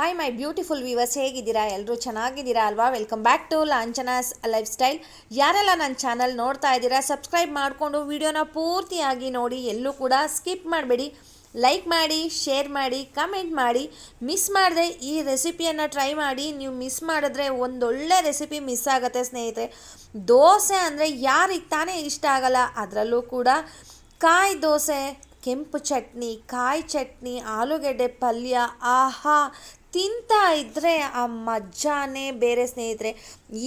Hi my beautiful viewers ಹೇಗಿದ್ದೀರಾ? ಎಲ್ಲರೂ ಚೆನ್ನಾಗಿದ್ದೀರಾ ಅಲ್ವಾ? Welcome back to Lanchana's lifestyle ಯಾರೆಲ್ಲ ನನ್ನ ಚಾನಲ್ ನೋಡ್ತಾ ಇದ್ದೀರಾ ಸಬ್ಸ್ಕ್ರೈಬ್ ಮಾಡಿಕೊಂಡು ವಿಡಿಯೋನ ಪೂರ್ತಿಯಾಗಿ ನೋಡಿ, ಎಲ್ಲೂ ಕೂಡ ಸ್ಕಿಪ್ ಮಾಡಬೇಡಿ. ಲೈಕ್ ಮಾಡಿ ಶೇರ್ ಮಾಡಿ ಕಮೆಂಟ್ ಮಾಡಿ. ಮಿಸ್ ಮಾಡದೆ ಈ ರೆಸಿಪಿಯನ್ನು ಟ್ರೈ ಮಾಡಿ. ನೀವು ಮಿಸ್ ಮಾಡಿದ್ರೆ ಒಂದೊಳ್ಳೆ ರೆಸಿಪಿ ಮಿಸ್ ಆಗುತ್ತೆ ಸ್ನೇಹಿತರೆ. ದೋಸೆ ಅಂದರೆ ಯಾರಿಗೆ ತಾನೇ ಇಷ್ಟ ಆಗಲ್ಲ, ಅದರಲ್ಲೂ ಕೂಡ ಕಾಯಿ ದೋಸೆ ಕೆಂಪು ಚಟ್ನಿ, ಕಾಯಿ ಚಟ್ನಿ, ಆಲೂಗೆಡ್ಡೆ ಪಲ್ಯ, ಆಹಾ. ತಿಂತಾ ಇದ್ದರೆ ಆ ಮಜ್ಜಾನೇ ಬೇರೆ ಸ್ನೇಹಿತರೆ.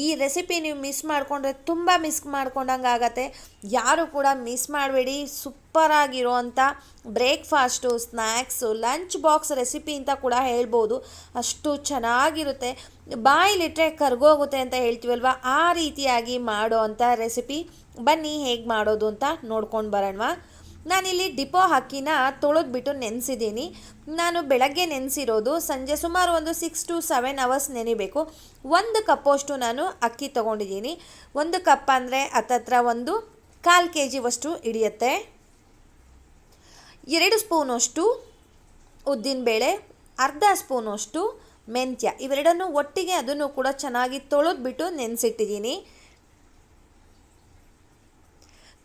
ಈ ರೆಸಿಪಿ ನೀವು ಮಿಸ್ ಮಾಡಿಕೊಂಡ್ರೆ ತುಂಬ ಮಿಸ್ ಮಾಡ್ಕೊಂಡಂಗೆ ಆಗತ್ತೆ. ಯಾರು ಕೂಡ ಮಿಸ್ ಮಾಡಬೇಡಿ. ಸೂಪರಾಗಿರೋವಂಥ breakfast snacks lunch box recipe ಅಂತ ಕೂಡ ಹೇಳ್ಬೋದು. ಅಷ್ಟು ಚೆನ್ನಾಗಿರುತ್ತೆ. ಬಾಯಿಲಿಟ್ಟರೆ ಕರ್ಗೋಗುತ್ತೆ ಅಂತ ಹೇಳ್ತೀವಲ್ವ? ಆ ರೀತಿಯಾಗಿ ಮಾಡೋ ಅಂಥ ರೆಸಿಪಿ. ಬನ್ನಿ ಹೇಗೆ ಮಾಡೋದು ಅಂತ ನೋಡ್ಕೊಂಡು ಬರೋಣವಾ? ನಾನಿಲ್ಲಿ ಡಿಪೋ ಅಕ್ಕಿನ ತೊಳೆದ್ಬಿಟ್ಟು ನೆನೆಸಿದ್ದೀನಿ. ನಾನು ಬೆಳಗ್ಗೆ ನೆನೆಸಿರೋದು ಸಂಜೆ ಸುಮಾರು ಒಂದು ಸಿಕ್ಸ್ ಟು ಸೆವೆನ್ ಅವರ್ಸ್ ನೆನಿಬೇಕು. ಒಂದು ಕಪ್ಪಷ್ಟು ನಾನು ಅಕ್ಕಿ ತೊಗೊಂಡಿದ್ದೀನಿ. ಒಂದು ಕಪ್ ಅಂದರೆ ಹತ್ತತ್ರ ಒಂದು ಕಾಲು ಕೆ ಜಿವಷ್ಟು ಹಿಡಿಯುತ್ತೆ. ಎರಡು ಸ್ಪೂನಷ್ಟು ಉದ್ದಿನಬೇಳೆ, ಅರ್ಧ ಸ್ಪೂನಷ್ಟು ಮೆಂತ್ಯ. ಇವೆರಡನ್ನು ಒಟ್ಟಿಗೆ ಅದನ್ನು ಕೂಡ ಚೆನ್ನಾಗಿ ತೊಳೆದ್ಬಿಟ್ಟು ನೆನೆಸಿಟ್ಟಿದ್ದೀನಿ.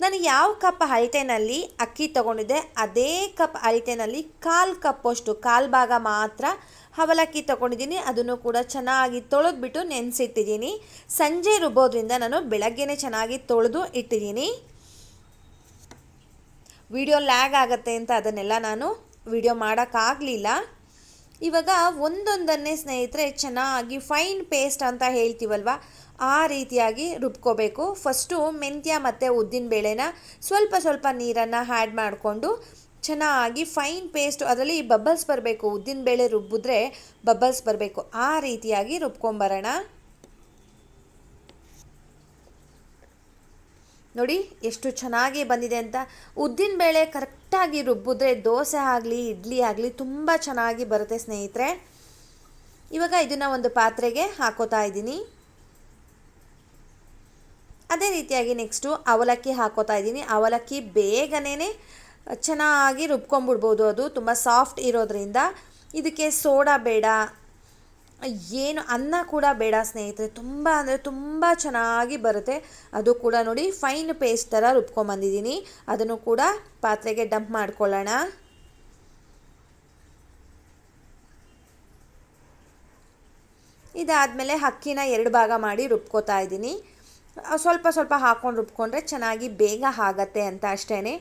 ನಾನು ಯಾವ ಕಪ್ ಅಳತೆನಲ್ಲಿ ಅಕ್ಕಿ ತಗೊಂಡಿದ್ದೆ, ಅದೇ ಕಪ್ ಅಳತೆನಲ್ಲಿ ಕಾಲು ಕಪ್ಪಷ್ಟು ಕಾಲು ಭಾಗ ಮಾತ್ರ ಅವಲಕ್ಕಿ ತೊಗೊಂಡಿದ್ದೀನಿ, ಅದನ್ನು ಕೂಡ ಚೆನ್ನಾಗಿ ತೊಳೆದ್ಬಿಟ್ಟು ನೆನೆಸಿಟ್ಟಿದ್ದೀನಿ. ಸಂಜೆ ರುಬ್ಬೋದ್ರಿಂದ ನಾನು ಬೆಳಗ್ಗೆನೇ ಚೆನ್ನಾಗಿ ತೊಳೆದು ಇಟ್ಟಿದ್ದೀನಿ. ವಿಡಿಯೋ ಲ್ಯಾಗ್ ಆಗುತ್ತೆ ಅಂತ ಅದನ್ನೆಲ್ಲ ನಾನು ವಿಡಿಯೋ ಮಾಡೋಕ್ಕಾಗಲಿಲ್ಲ. ಇವಾಗ ಒಂದೊಂದನ್ನೇ ಸ್ನೇಹಿತರೆ ಚೆನ್ನಾಗಿ ಫೈನ್ ಪೇಸ್ಟ್ ಅಂತ ಹೇಳ್ತೀವಲ್ವ? ಆ ರೀತಿಯಾಗಿ ರುಬ್ಕೋಬೇಕು. ಫಸ್ಟು ಮೆಂತ್ಯ ಮತ್ತು ಉದ್ದಿನಬೇಳೆನ ಸ್ವಲ್ಪ ಸ್ವಲ್ಪ ನೀರನ್ನು ಆ್ಯಡ್ ಮಾಡಿಕೊಂಡು ಚೆನ್ನಾಗಿ ಫೈನ್ ಪೇಸ್ಟ್ ಅದರಲ್ಲಿ ಬಬಲ್ಸ್ ಬರಬೇಕು. ಉದ್ದಿನಬೇಳೆ ರುಬ್ಬಿದ್ರೆ ಬಬಲ್ಸ್ ಬರಬೇಕು. ಆ ರೀತಿಯಾಗಿ ರುಬ್ಕೊಂಬರೋಣ. ನೋಡಿ, ಎಷ್ಟು ಚೆನ್ನಾಗಿ ಬಂದಿದೆ ಅಂತ. ಉದ್ದಿನ ಬೇಳೆ ಕರೆಕ್ಟಾಗಿ ರುಬ್ಬಿದ್ರೆ ದೋಸೆ ಆಗಲಿ, ಇಡ್ಲಿ ಆಗಲಿ ತುಂಬ ಚೆನ್ನಾಗಿ ಬರುತ್ತೆ ಸ್ನೇಹಿತರೆ. ಇವಾಗ ಇದನ್ನು ಒಂದು ಪಾತ್ರೆಗೆ ಹಾಕೋತಾ ಇದ್ದೀನಿ. ಅದೇ ರೀತಿಯಾಗಿ ನೆಕ್ಸ್ಟು ಅವಲಕ್ಕಿ ಹಾಕೋತಾ ಇದ್ದೀನಿ. ಅವಲಕ್ಕಿ ಬೇಗನೆ ಚೆನ್ನಾಗಿ ರುಬ್ಕೊಂಬಿಡ್ಬೋದು ಅದು ತುಂಬ ಸಾಫ್ಟ್ ಇರೋದ್ರಿಂದ. ಇದಕ್ಕೆ ಸೋಡಾ ಬೇಡ ಏನು ಅನ್ನ ಕೂಡ ಬೇಡ ಸ್ನೇಹಿತರೆ. ತುಂಬ ಅಂದರೆ ತುಂಬ ಚೆನ್ನಾಗಿ ಬರುತ್ತೆ. ಅದು ಕೂಡ ನೋಡಿ ಫೈನ್ ಪೇಸ್ಟ್ ಥರ ರುಬ್ಕೊಂಬಂದಿದ್ದೀನಿ ಅದನ್ನು ಕೂಡ ಪಾತ್ರೆಗೆ ಡಂಪ್ ಮಾಡ್ಕೊಳ್ಳೋಣ. ಇದಾದಮೇಲೆ ಅಕ್ಕಿನ ಎರಡು ಭಾಗ ಮಾಡಿ ರುಬ್ಕೋತಾ ಇದ್ದೀನಿ. ಸ್ವಲ್ಪ ಸ್ವಲ್ಪ ಹಾಕ್ಕೊಂಡು ರುಬ್ಕೊಂಡ್ರೆ ಚೆನ್ನಾಗಿ ಬೇಗ ಆಗತ್ತೆ ಅಂತ ಅಷ್ಟೇ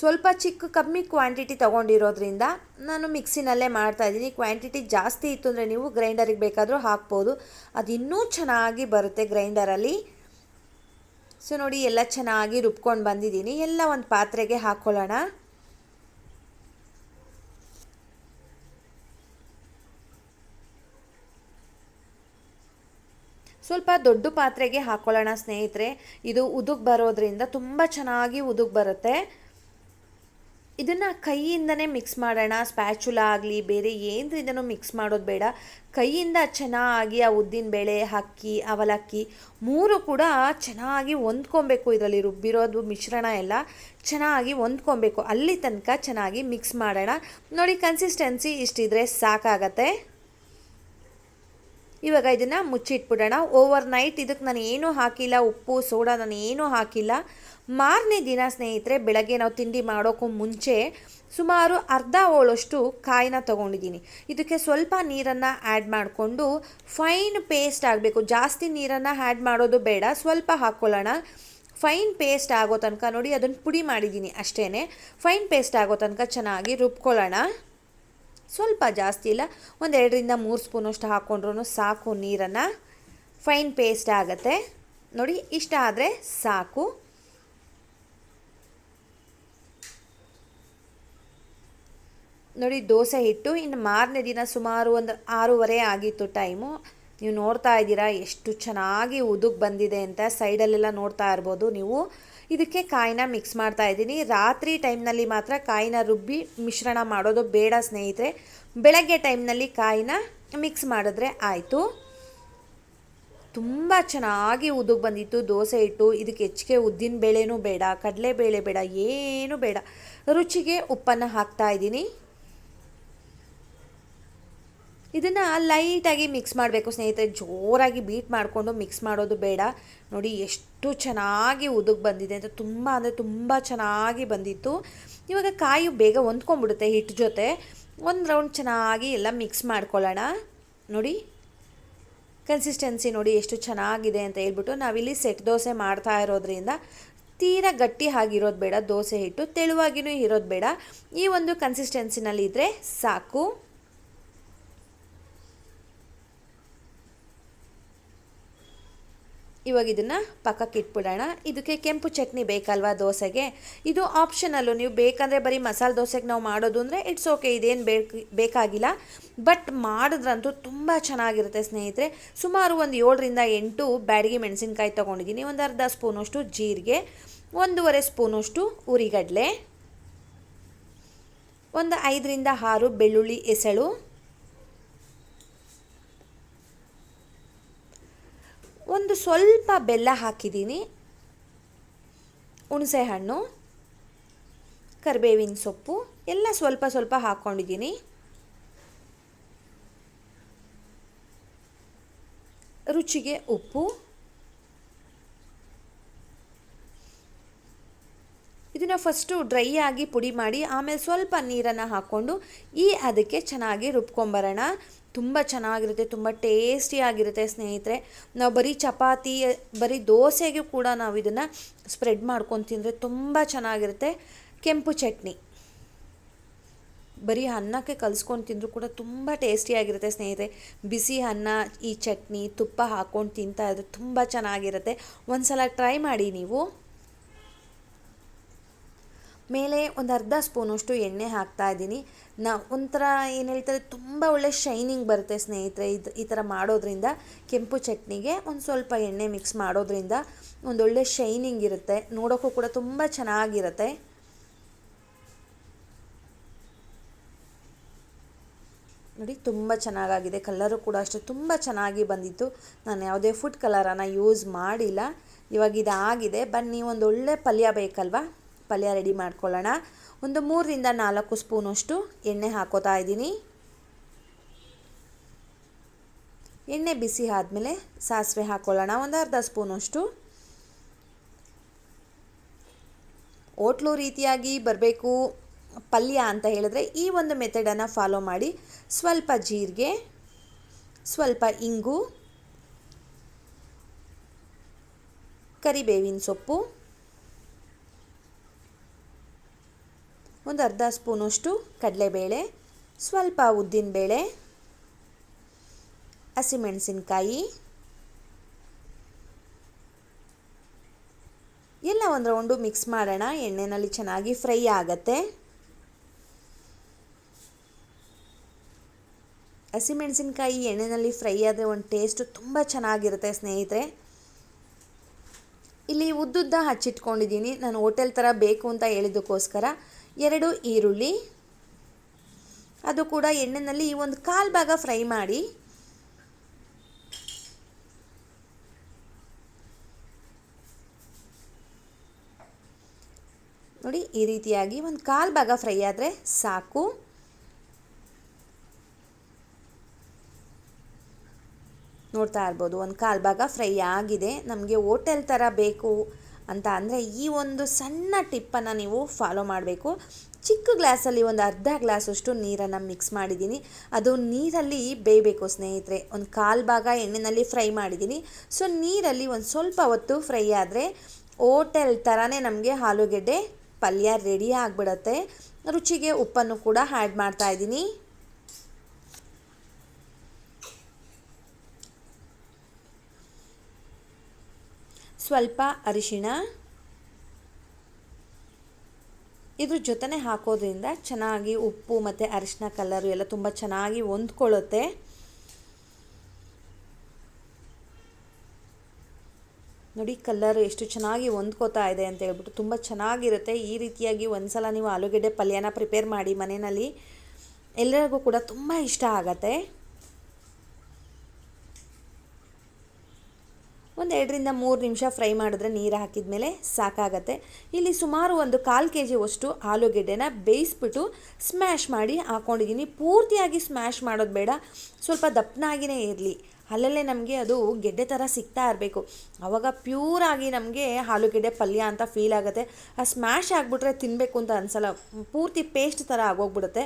ಸ್ವಲ್ಪ ಚಿಕ್ಕ, ಕಮ್ಮಿ ಕ್ವಾಂಟಿಟಿ ತೊಗೊಂಡಿರೋದ್ರಿಂದ ನಾನು ಮಿಕ್ಸಿನಲ್ಲೇ ಮಾಡ್ತಾಯಿದ್ದೀನಿ ಕ್ವಾಂಟಿಟಿ ಜಾಸ್ತಿ ಇತ್ತು ಅಂದರೆ ನೀವು ಗ್ರೈಂಡರಿಗೆ ಬೇಕಾದರೂ ಹಾಕ್ಬೋದು. ಅದು ಇನ್ನೂ ಚೆನ್ನಾಗಿ ಬರುತ್ತೆ ಗ್ರೈಂಡರಲ್ಲಿ ಸೊ ನೋಡಿ, ಎಲ್ಲ ಚೆನ್ನಾಗಿ ರುಬ್ಕೊಂಡು ಬಂದಿದ್ದೀನಿ. ಎಲ್ಲ ಒಂದು ಪಾತ್ರೆಗೆ ಹಾಕ್ಕೊಳ್ಳೋಣ ಸ್ವಲ್ಪ ದೊಡ್ಡ ಪಾತ್ರೆಗೆ ಹಾಕ್ಕೊಳ್ಳೋಣ ಸ್ನೇಹಿತರೆ. ಇದು ಉದುಗ್ ಬರೋದ್ರಿಂದ ತುಂಬ ಚೆನ್ನಾಗಿ ಉದುಗ್ ಬರುತ್ತೆ. ಇದನ್ನು ಕೈಯಿಂದನೇ ಮಿಕ್ಸ್ ಮಾಡೋಣ. ಸ್ಪ್ಯಾಚುಲ ಆಗಲಿ, ಬೇರೆ ಏನರಿಂದನೂ ಮಿಕ್ಸ್ ಮಾಡೋದು ಬೇಡ. ಕೈಯಿಂದ ಚೆನ್ನಾಗಿ ಆ ಉದ್ದಿನ ಬೇಳೆ ಅಕ್ಕಿ ಅವಲಕ್ಕಿ ಮೂರು ಕೂಡ ಚೆನ್ನಾಗಿ ಹೊಂದ್ಕೊಬೇಕು ಇದರಲ್ಲಿ. ರುಬ್ಬಿರೋದು ಮಿಶ್ರಣ ಎಲ್ಲ ಚೆನ್ನಾಗಿ ಹೊಂದ್ಕೊಬೇಕು. ಅಲ್ಲಿ ತನಕ ಚೆನ್ನಾಗಿ ಮಿಕ್ಸ್ ಮಾಡೋಣ. ನೋಡಿ ಕನ್ಸಿಸ್ಟೆನ್ಸಿ ಇಷ್ಟಿದ್ರೆ ಸಾಕಾಗತ್ತೆ. ಇವಾಗ ಇದನ್ನು ಮುಚ್ಚಿಟ್ಬಿಡೋಣ. ಓವರ್ ನೈಟ್ ಇದಕ್ಕೆ ನಾನು ಏನೂ ಹಾಕಿಲ್ಲ. ಉಪ್ಪು, ಸೋಡಾ ನಾನು ಏನೂ ಹಾಕಿಲ್ಲ. ಮಾರನೇ ದಿನ ಸ್ನೇಹಿತರೆ, ಬೆಳಗ್ಗೆ ನಾವು ತಿಂಡಿ ಮಾಡೋಕ್ಕೂ ಮುಂಚೆ ಸುಮಾರು ಅರ್ಧ ಓಳಷ್ಟು ಕಾಯಿನ ತೊಗೊಂಡಿದ್ದೀನಿ. ಇದಕ್ಕೆ ಸ್ವಲ್ಪ ನೀರನ್ನು ಆ್ಯಡ್ ಮಾಡಿಕೊಂಡು ಫೈನ್ ಪೇಸ್ಟ್ ಆಗಬೇಕು. ಜಾಸ್ತಿ ನೀರನ್ನು ಆ್ಯಡ್ ಮಾಡೋದು ಬೇಡ, ಸ್ವಲ್ಪ ಹಾಕ್ಕೊಳ್ಳೋಣ ಫೈನ್ ಪೇಸ್ಟ್ ಆಗೋ ತನಕ ನೋಡಿ, ಅದನ್ನು ಪುಡಿ ಮಾಡಿದ್ದೀನಿ ಅಷ್ಟೇ ಫೈನ್ ಪೇಸ್ಟ್ ಆಗೋ ತನಕ ಚೆನ್ನಾಗಿ ರುಬ್ಕೊಳ್ಳೋಣ. ಸ್ವಲ್ಪ ಜಾಸ್ತಿ ಇಲ್ಲ, ಒಂದು ಎರಡರಿಂದ ಮೂರು ಸ್ಪೂನಷ್ಟು ಹಾಕ್ಕೊಂಡ್ರೂ ಸಾಕು ನೀರನ್ನು. ಫೈನ್ ಪೇಸ್ಟ್ ಆಗುತ್ತೆ. ನೋಡಿ, ಇಷ್ಟ ಆದರೆ ಸಾಕು. ನೋಡಿ, ದೋಸೆ ಹಿಟ್ಟು. ಇನ್ನು ಮಾರನೇ ದಿನ ಸುಮಾರು ಒಂದು ಆರೂವರೆ ಆಗಿತ್ತು ಟೈಮು. ನೀವು ನೋಡ್ತಾ ಇದ್ದೀರಾ, ಎಷ್ಟು ಚೆನ್ನಾಗಿ ಉದುಗ್ ಬಂದಿದೆ ಅಂತ ಸೈಡಲ್ಲೆಲ್ಲ ನೋಡ್ತಾ ಇರ್ಬೋದು ನೀವು. ಇದಕ್ಕೆ ಕಾಯಿನ ಮಿಕ್ಸ್ ಮಾಡ್ತಾ ಇದ್ದೀನಿ. ರಾತ್ರಿ ಟೈಮ್ನಲ್ಲಿ ಮಾತ್ರ ಕಾಯಿನ ರುಬ್ಬಿ ಮಿಶ್ರಣ ಮಾಡೋದು ಬೇಡ ಸ್ನೇಹಿತರೆ. ಬೆಳಗ್ಗೆ ಟೈಮ್ನಲ್ಲಿ ಕಾಯಿನ ಮಿಕ್ಸ್ ಮಾಡಿದ್ರೆ ಆಯಿತು. ತುಂಬ ಚೆನ್ನಾಗಿ ಉದುಗ್ ಬಂದಿತ್ತು ದೋಸೆ ಹಿಟ್ಟು. ಇದಕ್ಕೆ ಹೆಚ್ಚಿಗೆ ಉದ್ದಿನ ಬೇಳೆನೂ ಬೇಡ ಕಡಲೆ ಬೇಳೆ ಬೇಡ, ಏನೂ ಬೇಡ. ರುಚಿಗೆ ಉಪ್ಪನ್ನು ಹಾಕ್ತಾ ಇದ್ದೀನಿ. ಇದನ್ನು ಲೈಟಾಗಿ ಮಿಕ್ಸ್ ಮಾಡಬೇಕು ಸ್ನೇಹಿತರೆ. ಜೋರಾಗಿ ಬೀಟ್ ಮಾಡಿಕೊಂಡು ಮಿಕ್ಸ್ ಮಾಡೋದು ಬೇಡ. ನೋಡಿ ಎಷ್ಟು ಚೆನ್ನಾಗಿ ಉದುಗ್ ಬಂದಿದೆ ಅಂತ ತುಂಬ ಅಂದರೆ ತುಂಬ ಚೆನ್ನಾಗಿ ಬಂದಿತ್ತು. ಇವಾಗ ಕಾಯಿ ಬೇಗ ಹೊಂದ್ಕೊಂಡ್ಬಿಡುತ್ತೆ ಹಿಟ್ಟು ಜೊತೆ. ಒಂದು ರೌಂಡ್ ಚೆನ್ನಾಗಿ ಎಲ್ಲ ಮಿಕ್ಸ್ ಮಾಡ್ಕೊಳ್ಳೋಣ. ನೋಡಿ ಕನ್ಸಿಸ್ಟೆನ್ಸಿ ನೋಡಿ ಎಷ್ಟು ಚೆನ್ನಾಗಿದೆ ಅಂತ ಹೇಳ್ಬಿಟ್ಟು ನಾವಿಲ್ಲಿ ಸೆಟ್ ದೋಸೆ ಮಾಡ್ತಾ ಇರೋದ್ರಿಂದ ತೀರಾ ಗಟ್ಟಿ ಆಗಿರೋದು ಬೇಡ, ದೋಸೆ ಹಿಟ್ಟು ತೆಳುವಾಗಿಯೂ ಇರೋದು ಬೇಡ. ಈ ಒಂದು ಕನ್ಸಿಸ್ಟೆನ್ಸಿನಲ್ಲಿ ಇದ್ದರೆ ಸಾಕು. ಇವಾಗ ಇದನ್ನು ಪಕ್ಕಕ್ಕೆ ಇಟ್ಬಿಡೋಣ. ಇದಕ್ಕೆ ಕೆಂಪು ಚಟ್ನಿ ಬೇಕಲ್ವಾ ದೋಸೆಗೆ? ಇದು ಆಪ್ಷನಲ್ಲು ನೀವು ಬೇಕಂದರೆ ಬರೀ ಮಸಾಲೆ ದೋಸೆಗೆ ನಾವು ಮಾಡೋದು ಅಂದರೆ ಇಟ್ಸ್ ಓಕೆ ಇದೇನು ಬೇಕು, ಬೇಕಾಗಿಲ್ಲ. ಬಟ್ ಮಾಡಿದ್ರಂತೂ ತುಂಬ ಚೆನ್ನಾಗಿರುತ್ತೆ ಸ್ನೇಹಿತರೆ. ಸುಮಾರು ಒಂದು ಏಳರಿಂದ ಎಂಟು ಬ್ಯಾಡಗಿ ಮೆಣಸಿನ್ಕಾಯಿ ತೊಗೊಂಡಿದ್ದೀನಿ. ಒಂದು ಅರ್ಧ ಸ್ಪೂನಷ್ಟು ಜೀರಿಗೆ, ಒಂದೂವರೆ ಸ್ಪೂನಷ್ಟು ಉರಿಗಡಲೆ, ಒಂದು ಐದರಿಂದ ಆರು ಬೆಳ್ಳುಳ್ಳಿ ಎಸಳು ಒಂದು ಸ್ವಲ್ಪ ಬೆಲ್ಲ ಹಾಕಿದ್ದೀನಿ. ಹುಣಸೆ ಹಣ್ಣು ಕರಿಬೇವಿನ ಸೊಪ್ಪು, ಎಲ್ಲ ಸ್ವಲ್ಪ ಸ್ವಲ್ಪ ಹಾಕ್ಕೊಂಡಿದ್ದೀನಿ ರುಚಿಗೆ ಉಪ್ಪು. ಇದನ್ನು ಫಸ್ಟು ಡ್ರೈ ಆಗಿ ಪುಡಿ ಮಾಡಿ ಆಮೇಲೆ ಸ್ವಲ್ಪ ನೀರನ್ನು ಹಾಕ್ಕೊಂಡು ಈ ಅದಕ್ಕೆ ಚೆನ್ನಾಗಿ ರುಬ್ಕೊಂಬರೋಣ. ತುಂಬ ಚೆನ್ನಾಗಿರುತ್ತೆ, ತುಂಬ ಟೇಸ್ಟಿಯಾಗಿರುತ್ತೆ ಸ್ನೇಹಿತರೆ. ನಾವು ಬರೀ ಚಪಾತಿ, ಬರೀ ದೋಸೆಗೂ ಕೂಡ ನಾವು ಇದನ್ನು ಸ್ಪ್ರೆಡ್ ಮಾಡ್ಕೊಂಡು ತಿಂದರೆ ತುಂಬ ಚೆನ್ನಾಗಿರುತ್ತೆ. ಕೆಂಪು ಚಟ್ನಿ. ಬರೀ ಅನ್ನಕ್ಕೆ ಕಲಿಸ್ಕೊಂಡು ತಿಂದರೂ ಕೂಡ ತುಂಬ ಟೇಸ್ಟಿಯಾಗಿರುತ್ತೆ ಸ್ನೇಹಿತರೆ. ಬಿಸಿ ಅನ್ನ, ಈ ಚಟ್ನಿ, ತುಪ್ಪ ಹಾಕ್ಕೊಂಡು ತಿಂತಾ ಇದ್ರೆ ತುಂಬ ಚೆನ್ನಾಗಿರುತ್ತೆ. ಒಂದು ಸಲ ಟ್ರೈ ಮಾಡಿ ನೀವು. ಮೇಲೆ ಒಂದು ಅರ್ಧ ಸ್ಪೂನಷ್ಟು ಎಣ್ಣೆ ಹಾಕ್ತಾ ಇದ್ದೀನಿ. ನಾ ಒಂಥರ ಏನು ಹೇಳ್ತಾರೆ, ತುಂಬ ಒಳ್ಳೆ ಶೈನಿಂಗ್ ಬರುತ್ತೆ ಸ್ನೇಹಿತರೆ ಇದು, ಈ ಥರ ಮಾಡೋದ್ರಿಂದ. ಕೆಂಪು ಚಟ್ನಿಗೆ ಒಂದು ಸ್ವಲ್ಪ ಎಣ್ಣೆ ಮಿಕ್ಸ್ ಮಾಡೋದ್ರಿಂದ ಒಂದೊಳ್ಳೆ ಶೈನಿಂಗ್ ಇರುತ್ತೆ. ನೋಡೋಕ್ಕೂ ಕೂಡ ತುಂಬ ಚೆನ್ನಾಗಿರುತ್ತೆ. ನೋಡಿ, ತುಂಬ ಚೆನ್ನಾಗಾಗಿದೆ. ಕಲರು ಕೂಡ ಅಷ್ಟೇ, ತುಂಬ ಚೆನ್ನಾಗಿ ಬಂದಿತ್ತು. ನಾನು ಯಾವುದೇ ಫುಡ್ ಕಲರನ್ನು ಯೂಸ್ ಮಾಡಿಲ್ಲ. ಇವಾಗ ಇದಾಗಿದೆ. ಬನ್ನಿ ಒಳ್ಳೆ ಪಲ್ಯ ಬೇಕಲ್ವಾ? ಪಲ್ಯ ರೆಡಿ ಮಾಡ್ಕೊಳ್ಳೋಣ. ಒಂದು ಮೂರರಿಂದ ನಾಲ್ಕು ಸ್ಪೂನಷ್ಟು ಎಣ್ಣೆ ಹಾಕೋತಾ ಇದ್ದೀನಿ. ಎಣ್ಣೆ ಬಿಸಿ ಆದಮೇಲೆ ಸಾಸಿವೆ ಹಾಕ್ಕೊಳ್ಳೋಣ ಒಂದು ಅರ್ಧ ಸ್ಪೂನಷ್ಟು ಓಟ್ಲು ರೀತಿಯಾಗಿ ಬರಬೇಕು ಪಲ್ಯ ಅಂತ ಹೇಳಿದ್ರೆ ಈ ಒಂದು ಮೆಥಡನ್ನು ಫಾಲೋ ಮಾಡಿ. ಸ್ವಲ್ಪ ಜೀರಿಗೆ, ಸ್ವಲ್ಪ ಇಂಗು, ಕರಿಬೇವಿನ ಸೊಪ್ಪು ಒಂದು ಅರ್ಧ ಸ್ಪೂನಷ್ಟು ಕಡಲೆಬೇಳೆ, ಸ್ವಲ್ಪ ಉದ್ದಿನಬೇಳೆ ಹಸಿಮೆಣಸಿನ್ಕಾಯಿ, ಎಲ್ಲ ಒಂದು ರೌಂಡು ಮಿಕ್ಸ್ ಮಾಡೋಣ. ಎಣ್ಣೆಯಲ್ಲಿ ಚೆನ್ನಾಗಿ ಫ್ರೈ ಆಗತ್ತೆ. ಹಸಿಮೆಣಸಿನ್ಕಾಯಿ ಎಣ್ಣೆಯಲ್ಲಿ ಫ್ರೈ ಆದರೆ ಒಂದು ಟೇಸ್ಟು ತುಂಬ ಚೆನ್ನಾಗಿರುತ್ತೆ ಸ್ನೇಹಿತರೆ. ಇಲ್ಲಿ ಉದ್ದುದ್ದ ಹಚ್ಚಿಟ್ಕೊಂಡಿದ್ದೀನಿ. ನಾನು ಹೋಟೆಲ್ ಥರ ಬೇಕು ಅಂತ ಹೇಳಿದ್ದಕ್ಕೋಸ್ಕರ ಎರಡು ಈರುಳ್ಳಿ. ಅದು ಕೂಡ ಎಣ್ಣೆಯಲ್ಲಿ ಒಂದು ಕಾಲು ಭಾಗ ಫ್ರೈ ಮಾಡಿ. ನೋಡಿ ಈ ರೀತಿಯಾಗಿ ಒಂದು ಕಾಲು ಭಾಗ ಫ್ರೈ ಆದರೆ ಸಾಕು. ನೋಡ್ತಾ ಇರ್ಬೋದು ಒಂದು ಕಾಲು ಭಾಗ ಫ್ರೈ ಆಗಿದೆ. ನಮಗೆ ಹೋಟೆಲ್ ಥರ ಬೇಕು. ಅಂತ ಅಂದರೆ ಈ ಒಂದು ಸಣ್ಣ ಟಿಪ್ಪನ್ನು ನೀವು ಫಾಲೋ ಮಾಡಬೇಕು. ಚಿಕ್ಕ ಗ್ಲಾಸಲ್ಲಿ ಒಂದು ಅರ್ಧ ಗ್ಲಾಸಷ್ಟು ನೀರನ್ನು ಮಿಕ್ಸ್ ಮಾಡಿದ್ದೀನಿ. ಅದು ನೀರಲ್ಲಿ ಬೇಯಬೇಕು ಸ್ನೇಹಿತರೆ. ಒಂದು ಕಾಲು ಭಾಗ ಎಣ್ಣೆಯಲ್ಲಿ ಫ್ರೈ ಮಾಡಿದ್ದೀನಿ. ಸೊ ನೀರಲ್ಲಿ ಒಂದು ಸ್ವಲ್ಪ ಹೊತ್ತು ಫ್ರೈ ಆದರೆ ಓಟೆಲ್ ಥರನೇ ನಮಗೆ ಆಲೂಗೆಡ್ಡೆ ಪಲ್ಯ ರೆಡಿ ಆಗಿಬಿಡತ್ತೆ. ರುಚಿಗೆ ಉಪ್ಪನ್ನು ಕೂಡ ಆ್ಯಡ್ ಮಾಡ್ತಾ ಸ್ವಲ್ಪ ಅರಿಶಿಣ. ಇದ್ರ ಜೊತೆನೆ ಹಾಕೋದ್ರಿಂದ ಚೆನ್ನಾಗಿ ಉಪ್ಪು ಮತ್ತು ಅರಿಶಿನ ಕಲರು ಎಲ್ಲ ತುಂಬ ಚೆನ್ನಾಗಿ ಹೊಂದ್ಕೊಳ್ಳುತ್ತೆ. ನೋಡಿ ಕಲ್ಲರ್ ಎಷ್ಟು ಚೆನ್ನಾಗಿ ಹೊಂದ್ಕೋತಾ ಇದೆ ಅಂತ ಹೇಳ್ಬಿಟ್ಟು ತುಂಬ ಚೆನ್ನಾಗಿರುತ್ತೆ. ಈ ರೀತಿಯಾಗಿ ಒಂದ್ಸಲ ನೀವು ಆಲೂಗೆಡ್ಡೆ ಪಲ್ಯನ ಪ್ರಿಪೇರ್ ಮಾಡಿ ಮನೆಯಲ್ಲಿ. ಎಲ್ಲರಿಗೂ ಕೂಡ ತುಂಬ ಇಷ್ಟ ಆಗತ್ತೆ. ಒಂದು ಎರಡರಿಂದ ಮೂರು ನಿಮಿಷ ಫ್ರೈ ಮಾಡಿದ್ರೆ ನೀರು ಹಾಕಿದ ಮೇಲೆ ಸಾಕಾಗತ್ತೆ. ಇಲ್ಲಿ ಸುಮಾರು ಒಂದು ಕಾಲು ಕೆ ಜಿಯಷ್ಟು ಆಲೂಗೆಡ್ಡೆನ ಬೇಯಿಸ್ಬಿಟ್ಟು ಸ್ಮ್ಯಾಶ್ ಮಾಡಿ ಹಾಕ್ಕೊಂಡಿದ್ದೀನಿ ಪೂರ್ತಿಯಾಗಿ ಸ್ಮ್ಯಾಶ್ ಮಾಡೋದು ಬೇಡ. ಸ್ವಲ್ಪ ದಪ್ಪನಾಗಿಯೇ ಇರಲಿ. ಅಲ್ಲಲ್ಲೇ ನಮಗೆ ಅದು ಗೆಡ್ಡೆ ಥರ ಸಿಗ್ತಾ ಇರಬೇಕು. ಆವಾಗ ಪ್ಯೂರಾಗಿ ನಮಗೆ ಆಲೂಗೆಡ್ಡೆ ಪಲ್ಯ ಅಂತ ಫೀಲ್ ಆಗುತ್ತೆ. ಆ ಸ್ಮ್ಯಾಶ್ ಆಗಿಬಿಟ್ರೆ ತಿನ್ನಬೇಕು ಅಂತ ಅನಿಸಲ್ಲ. ಪೂರ್ತಿ ಪೇಸ್ಟ್ ಥರ ಆಗೋಗ್ಬಿಡುತ್ತೆ.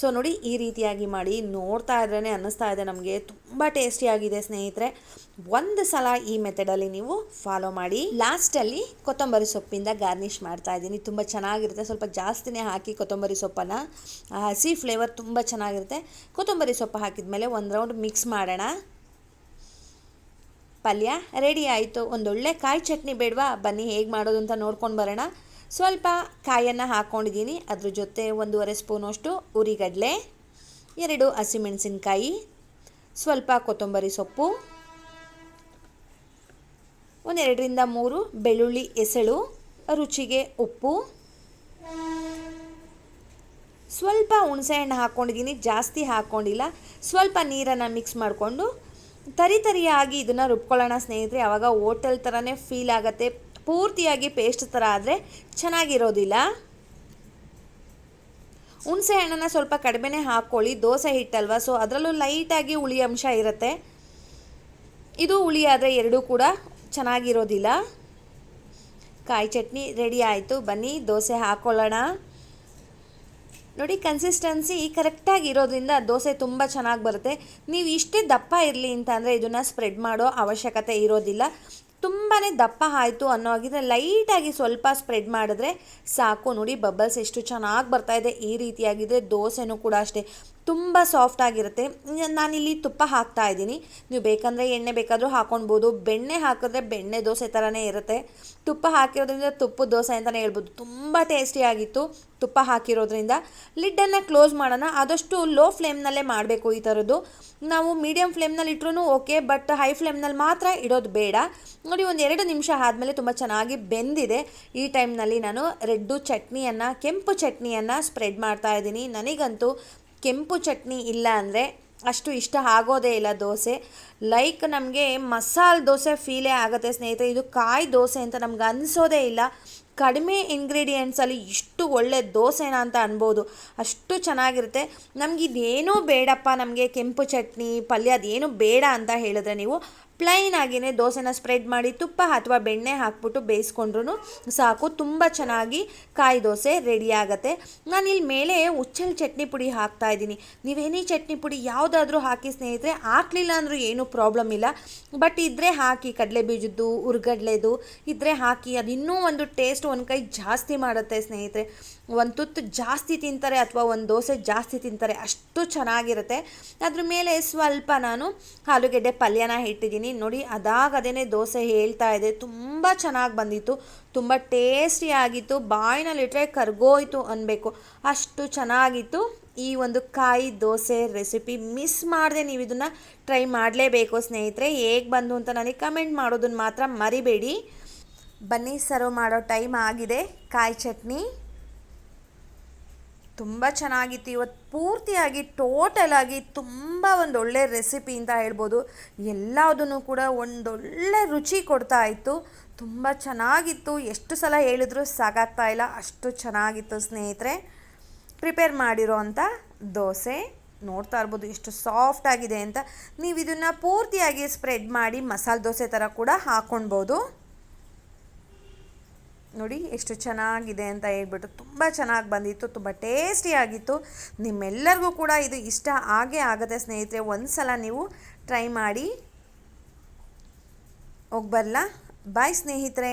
ಸೊ ನೋಡಿ, ಈ ರೀತಿಯಾಗಿ ಮಾಡಿ ನೋಡ್ತಾ ಇದ್ರೇ ಅನ್ನಿಸ್ತಾ ಇದೆ ನಮಗೆ. ತುಂಬ ಟೇಸ್ಟಿಯಾಗಿದೆ ಸ್ನೇಹಿತರೆ. ಒಂದು ಸಲ ಈ ಮೆಥಡಲ್ಲಿ ನೀವು ಫಾಲೋ ಮಾಡಿ. ಲಾಸ್ಟಲ್ಲಿ ಕೊತ್ತಂಬರಿ ಸೊಪ್ಪಿಂದ ಗಾರ್ನಿಷ್ ಮಾಡ್ತಾ ಇದ್ದೀನಿ. ತುಂಬ ಚೆನ್ನಾಗಿರುತ್ತೆ. ಸ್ವಲ್ಪ ಜಾಸ್ತಿನೇ ಹಾಕಿ ಕೊತ್ತಂಬರಿ ಸೊಪ್ಪನ್ನು. ಹಸಿ ಫ್ಲೇವರ್ ತುಂಬ ಚೆನ್ನಾಗಿರುತ್ತೆ. ಕೊತ್ತಂಬರಿ ಸೊಪ್ಪು ಹಾಕಿದ ಮೇಲೆ ಒಂದು ರೌಂಡ್ ಮಿಕ್ಸ್ ಮಾಡೋಣ. ಪಲ್ಯ ರೆಡಿ ಆಯಿತು. ಒಂದೊಳ್ಳೆ ಕಾಯಿ ಚಟ್ನಿ ಬೇಡವಾ? ಬನ್ನಿ, ಹೇಗೆ ಮಾಡೋದು ಅಂತ ನೋಡ್ಕೊಂಡು ಬರೋಣ. ಸ್ವಲ್ಪ ಕಾಯನ್ನು ಹಾಕ್ಕೊಂಡಿದ್ದೀನಿ ಅದ್ರ ಜೊತೆ ಒಂದೂವರೆ ಸ್ಪೂನಷ್ಟು ಉರಿಗಡಲೆ, ಎರಡು ಹಸಿಮೆಣಸಿನ್ಕಾಯಿ, ಸ್ವಲ್ಪ ಕೊತ್ತಂಬರಿ ಸೊಪ್ಪು ಒಂದೆರಡರಿಂದ ಮೂರು ಬೆಳ್ಳುಳ್ಳಿ ಎಸಳು, ರುಚಿಗೆ ಉಪ್ಪು. ಸ್ವಲ್ಪ ಹುಣಸೆಹಣ್ಣು ಹಾಕ್ಕೊಂಡಿದ್ದೀನಿ ಜಾಸ್ತಿ ಹಾಕ್ಕೊಂಡಿಲ್ಲ ಸ್ವಲ್ಪ ನೀರನ್ನು ಮಿಕ್ಸ್ ಮಾಡಿಕೊಂಡು ತರಿ ತರಿಯಾಗಿ ಇದನ್ನು ರುಬ್ಕೊಳ್ಳೋಣ ಸ್ನೇಹಿತರೆ. ಆವಾಗ ಹೋಟೆಲ್ ಥರನೇ ಫೀಲ್ ಆಗುತ್ತೆ. ಪೂರ್ತಿಯಾಗಿ ಪೇಸ್ಟ್ ಥರ ಆದರೆ ಚೆನ್ನಾಗಿರೋದಿಲ್ಲ. ಹುಣಸೆ ಹಣ್ಣನ್ನು ಸ್ವಲ್ಪ ಕಡಿಮೆನೇ ಹಾಕ್ಕೊಳ್ಳಿ ದೋಸೆ ಹಿಟ್ಟಲ್ವ? ಸೊ ಅದರಲ್ಲೂ ಲೈಟಾಗಿ ಹುಳಿ ಅಂಶ ಇರುತ್ತೆ. ಇದು ಹುಳಿ ಆದರೆ ಎರಡೂ ಕೂಡ ಚೆನ್ನಾಗಿರೋದಿಲ್ಲ. ಕಾಯಿ ಚಟ್ನಿ ರೆಡಿ ಆಯಿತು. ಬನ್ನಿ, ದೋಸೆ ಹಾಕ್ಕೊಳ್ಳೋಣ ನೋಡಿ ಕನ್ಸಿಸ್ಟೆನ್ಸಿ ಕರೆಕ್ಟಾಗಿ ಇರೋದ್ರಿಂದ ದೋಸೆ ತುಂಬ ಚೆನ್ನಾಗಿ ಬರುತ್ತೆ. ನೀವು ಇಷ್ಟೇ ದಪ್ಪ ಇರಲಿ ಅಂತ ಅಂದರೆ ಇದನ್ನು ಸ್ಪ್ರೆಡ್ ಮಾಡೋ ಅವಶ್ಯಕತೆ ಇರೋದಿಲ್ಲ. ತುಂಬಾ ದಪ್ಪ ಆಯಿತು ಅನ್ನೋ ಹಾಗಿದ್ರೆ ಲೈಟಾಗಿ ಸ್ವಲ್ಪ ಸ್ಪ್ರೆಡ್ ಮಾಡಿದ್ರೆ ಸಾಕು. ನೋಡಿ ಬಬಲ್ಸ್ ಎಷ್ಟು ಚೆನ್ನಾಗಿ ಬರ್ತಾಯಿದೆ ಈ ರೀತಿಯಾಗಿದ್ರೆ ದೋಸೆನೂ ಕೂಡ ಅಷ್ಟೇ. ತುಂಬ ಸಾಫ್ಟ್ ಆಗಿರುತ್ತೆ. ನಾನಿಲ್ಲಿ ತುಪ್ಪ ಹಾಕ್ತಾ ಇದ್ದೀನಿ. ನೀವು ಬೇಕಂದರೆ ಎಣ್ಣೆ ಬೇಕಾದರೂ ಹಾಕ್ಕೊಳ್ಬೋದು ಬೆಣ್ಣೆ ಹಾಕಿದ್ರೆ ಬೆಣ್ಣೆ ದೋಸೆ ಥರನೇ ಇರುತ್ತೆ. ತುಪ್ಪ ಹಾಕಿರೋದ್ರಿಂದ ತುಪ್ಪದ ದೋಸೆ ಅಂತಲೇ ಹೇಳ್ಬೋದು. ತುಂಬ ಟೇಸ್ಟಿಯಾಗಿತ್ತು ತುಪ್ಪ ಹಾಕಿರೋದ್ರಿಂದ. ಲಿಡ್ಡನ್ನು ಕ್ಲೋಸ್ ಮಾಡೋಣ. ಆದಷ್ಟು ಲೋ ಫ್ಲೇಮ್ನಲ್ಲೇ ಮಾಡಬೇಕು ಈ ಥರದ್ದು. ನಾವು ಮೀಡಿಯಮ್ ಫ್ಲೇಮ್ನಲ್ಲಿ ಇಟ್ಟರೂ ಓಕೆ, ಬಟ್ ಹೈ ಫ್ಲೇಮ್ನಲ್ಲಿ ಮಾತ್ರ ಇಡೋದು ಬೇಡ. ನೋಡಿ, ಒಂದು ಎರಡು ನಿಮಿಷ ಆದಮೇಲೆ ತುಂಬ ಚೆನ್ನಾಗಿ ಬೆಂದಿದೆ. ಈ ಟೈಮ್ನಲ್ಲಿ ನಾನು ರೆಡ್ಡು ಚಟ್ನಿಯನ್ನು, ಕೆಂಪು ಚಟ್ನಿಯನ್ನು ಸ್ಪ್ರೆಡ್ ಮಾಡ್ತಾ ಇದ್ದೀನಿ. ನನಗಂತೂ ಕೆಂಪು ಚಟ್ನಿ ಇಲ್ಲ ಅಂದರೆ ಅಷ್ಟು ಇಷ್ಟ ಆಗೋದೇ ಇಲ್ಲ ದೋಸೆ. ಲೈಕ್ ನಮಗೆ ಮಸಾಲೆ ದೋಸೆ ಫೀಲೇ ಆಗುತ್ತೆ ಸ್ನೇಹಿತರೆ. ಇದು ಕಾಯಿ ದೋಸೆ ಅಂತ ನಮ್ಗೆ ಅನಿಸೋದೇ ಇಲ್ಲ. ಕಡಿಮೆ ಇಂಗ್ರೀಡಿಯೆಂಟ್ಸಲ್ಲಿ ಇಷ್ಟು ಒಳ್ಳೆ ದೋಸೆನ ಅಂತ ಅನ್ಬೋದು. ಅಷ್ಟು ಚೆನ್ನಾಗಿರುತ್ತೆ. ನಮ್ಗೆ ಇದೇನೂ ಬೇಡಪ್ಪ ನಮಗೆ ಕೆಂಪು ಚಟ್ನಿ, ಪಲ್ಯ ಅದೇನು ಬೇಡ ಅಂತ ಹೇಳಿದ್ರೆ ನೀವು ಪ್ಲೈನ್ ಆಗಿನೇ ದೋಸೆನ ಸ್ಪ್ರೆಡ್ ಮಾಡಿ ತುಪ್ಪ ಅಥವಾ ಬೆಣ್ಣೆ ಹಾಕ್ಬಿಟ್ಟು ಬೇಯಿಸ್ಕೊಂಡ್ರು ಸಾಕು. ತುಂಬ ಚೆನ್ನಾಗಿ ಕಾಯಿ ದೋಸೆ ರೆಡಿ ಆಗುತ್ತೆ. ಇಲ್ಲಿ ಮೇಲೆ ಉಚ್ಚಲ್ ಚಟ್ನಿ ಪುಡಿ ಹಾಕ್ತಾ ಇದ್ದೀನಿ. ನೀವೇನೇ ಚಟ್ನಿ ಪುಡಿ ಯಾವುದಾದ್ರೂ ಹಾಕಿ ಸ್ನೇಹಿತರೆ. ಹಾಕ್ಲಿಲ್ಲ ಅಂದರೂ ಏನೂ ಪ್ರಾಬ್ಲಮ್ ಇಲ್ಲ. ಬಟ್ ಇದ್ದರೆ ಹಾಕಿ, ಕಡಲೆ ಬೀಜದ್ದು, ಉರ್ಗಡ್ಲೆದು ಇದ್ದರೆ ಹಾಕಿ, ಅದು ಇನ್ನೂ ಒಂದು ಟೇಸ್ಟ್ ಒಂದು ಕೈ ಜಾಸ್ತಿ ಮಾಡುತ್ತೆ ಸ್ನೇಹಿತರೆ. ಒಂದು ತುತ್ತು ಜಾಸ್ತಿ ತಿಂತಾರೆ ಅಥವಾ ಒಂದು ದೋಸೆ ಜಾಸ್ತಿ ತಿಂತಾರೆ, ಅಷ್ಟು ಚೆನ್ನಾಗಿರುತ್ತೆ. ಅದ್ರ ಮೇಲೆ ಸ್ವಲ್ಪ ನಾನು ಆಲೂಗೆಡ್ಡೆ ಪಲ್ಯನ ಇಟ್ಟಿದ್ದೀನಿ. ನೋಡಿ ಅದಾಗದೇ ದೋಸೆ ಹೇಳ್ತಾ ಇದೆ. ತುಂಬ ಚೆನ್ನಾಗಿ ಬಂದಿತ್ತು. ತುಂಬ ಟೇಸ್ಟಿಯಾಗಿತ್ತು ಬಾಯಿನಲ್ಲಿಟ್ಟರೆ ಕರ್ಗೋಯ್ತು ಅನ್ಬೇಕು. ಅಷ್ಟು ಚೆನ್ನಾಗಿತ್ತು. ಈ ಒಂದು ಕಾಯಿ ದೋಸೆ ರೆಸಿಪಿ ಮಿಸ್ ಮಾಡದೆ ನೀವು ಇದನ್ನು ಟ್ರೈ ಮಾಡಲೇಬೇಕು ಸ್ನೇಹಿತರೆ. ಹೇಗೆ ಬಂದು ಅಂತ ನನಗೆ ಕಮೆಂಟ್ ಮಾಡೋದನ್ನು ಮಾತ್ರ ಮರಿಬೇಡಿ. ಬನ್ನಿ ಸರ್ವ್ ಮಾಡೋ ಟೈಮ್ ಆಗಿದೆ. ಕಾಯಿ ಚಟ್ನಿ ತುಂಬ ಚೆನ್ನಾಗಿತ್ತು. ಇವತ್ತು ಪೂರ್ತಿಯಾಗಿ ಟೋಟಲಾಗಿ ತುಂಬ ಒಂದೊಳ್ಳೆ ರೆಸಿಪಿ ಅಂತ ಹೇಳ್ಬೋದು. ಎಲ್ಲದನ್ನು ಕೂಡ ಒಂದೊಳ್ಳೆ ರುಚಿ ಕೊಡ್ತಾ ಇತ್ತು. ತುಂಬ ಚೆನ್ನಾಗಿತ್ತು. ಎಷ್ಟು ಸಲ ಹೇಳಿದ್ರು ಸಾಕಾಗ್ತಾ ಇಲ್ಲ. ಅಷ್ಟು ಚೆನ್ನಾಗಿತ್ತು ಸ್ನೇಹಿತರೆ. ಪ್ರಿಪೇರ್ ಮಾಡಿರೋ ಅಂಥ ದೋಸೆ ನೋಡ್ತಾ ಇರ್ಬೋದು ಎಷ್ಟು ಸಾಫ್ಟ್ ಆಗಿದೆ ಅಂತ. ನೀವು ಇದನ್ನು ಪೂರ್ತಿಯಾಗಿ ಸ್ಪ್ರೆಡ್ ಮಾಡಿ ಮಸಾಲೆ ದೋಸೆ ಥರ ಕೂಡ ಹಾಕ್ಕೊಳ್ಬೋದು ನೋಡಿ, ಎಷ್ಟು ಚೆನ್ನಾಗಿದೆ ಅಂತ ಹೇಳ್ಬಿಟ್ಟು ತುಂಬ ಚೆನ್ನಾಗಿ ಬಂದಿತ್ತು, ತುಂಬ ಟೇಸ್ಟಿಯಾಗಿತ್ತು ನಿಮ್ಮೆಲ್ಲರಿಗೂ ಕೂಡ ಇದು ಇಷ್ಟ ಆಗೇ ಆಗುತ್ತೆ ಸ್ನೇಹಿತರೆ ಒಂದು ಸಲ ನೀವು ಟ್ರೈ ಮಾಡಿ ಹೋಗ್ಬರಲ್ಲ ಬಾಯ್ ಸ್ನೇಹಿತರೆ.